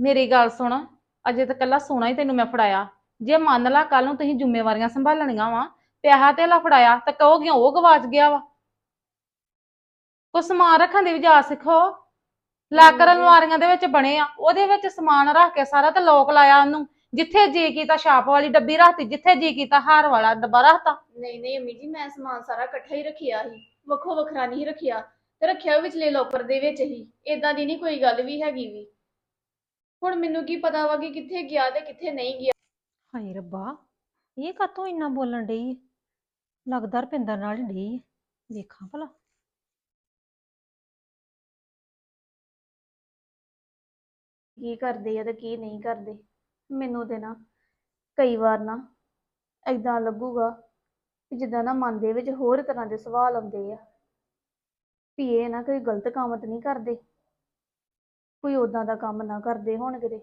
ਮੇਰੀ ਗੱਲ ਸੁਣ ਅਜੇ ਤਾਂ ਕੱਲਾ ਸੋਨਾ ਹੀ ਤੈਨੂੰ ਮੈਂ ਫੜਾਇਆ। ਜੇ ਮੰਨ ਲਾ ਕੱਲ ਨੂੰ ਤੁਸੀਂ ਜ਼ਿੰਮੇਵਾਰੀਆਂ ਸੰਭਾਲਣੀਆਂ ਵਾ ਪਿਆਹਾ ਤੇ ਫੜਾਇਆ ਤਾਂ ਕਹੋਗੀਆਂ ਉਹ ਗਵਾਚ ਗਿਆ ਵਾ? ਕੋ ਸਮਾਨ ਰੱਖਣ ਦੀ ਵੀ ਜਾ ਸਿੱਖੋ। ਲਾਕਰ। ਅਲਮਾਰੀਆਂ ਦੇ ਵਿੱਚ ਬਣੇ ਆ ਉਹਦੇ ਵਿੱਚ ਸਮਾਨ ਰੱਖ ਕੇ ਸਾਰਾ ਤੇ ਲੋਕ ਲਾਇਆ ਉਹਨੂੰ। ਜਿੱਥੇ ਜੀ ਕੀਤਾ ਛਾਪ ਵਾਲੀ ਡੱਬੀ ਰੱਖਤੀ ਜਿੱਥੇ ਜੀ ਕੀਤਾ ਹਾਰ ਵਾਲਾ ਡੱਬਾ ਰੱਖਤਾ। ਨਹੀਂ ਨਹੀਂ ਅੰਮੀ ਜੀ ਮੈਂ ਸਮਾਨ ਸਾਰਾ ਇਕੱਠਾ ਹੀ ਰੱਖਿਆ ਸੀ। ਵੱਖੋ ਵੱਖਰਾ ਨਹੀਂ ਰੱਖਿਆ। ਤੇ ਰੱਖਿਆ ਵੀ ਵਿਚਲੇ ਲੋਕਰ ਦੇ ਵਿੱਚ ਹੀ। ਇਦਾਂ ਦੀ ਨਹੀਂ ਕੋਈ ਗੱਲ ਵੀ ਹੈਗੀ ਵੀ। ਹੁਣ ਮੈਨੂੰ ਕੀ ਪਤਾ ਵਾ ਕਿ ਕਿੱਥੇ ਗਿਆ ਤੇ ਕਿੱਥੇ ਨਹੀਂ ਗਿਆ। ਹਾਏ ਰੱਬਾ ਇਹ ਕਾਤੋਂ ਇੰਨਾ ਬੋਲਣ ਡਈ? ਲੱਗਦਾ ਰਪਿੰਦਰ ਨਾਲ ਹੀ ਡਈ ਏ। ਵੇਖਾਂ ਭਲਾ। ਕੀ ਕਰਦੇ ਆ ਤੇ ਕੀ ਨਹੀਂ ਕਰਦੇ? ਮੈਨੂੰ ਤੇ ਨਾ ਕਈ ਵਾਰ ਨਾ ਏਦਾਂ ਲੱਗੂਗਾ ਕਿ ਜਿੱਦਾਂ ਨਾ ਮਨ ਦੇ ਵਿੱਚ ਹੋਰ ਤਰ੍ਹਾਂ ਦੇ ਸਵਾਲ ਆਉਂਦੇ ਆ। ਵੀ ਇਹ ਨਾ ਕੋਈ ਗਲਤ ਕੰਮ ਤਾਂ ਨਹੀਂ ਕਰਦੇ। ਕੋਈ ਉਦਾਂ ਦਾ ਕੰਮ ਨਾ ਕਰਦੇ ਹੋਣ ਕਿਤੇ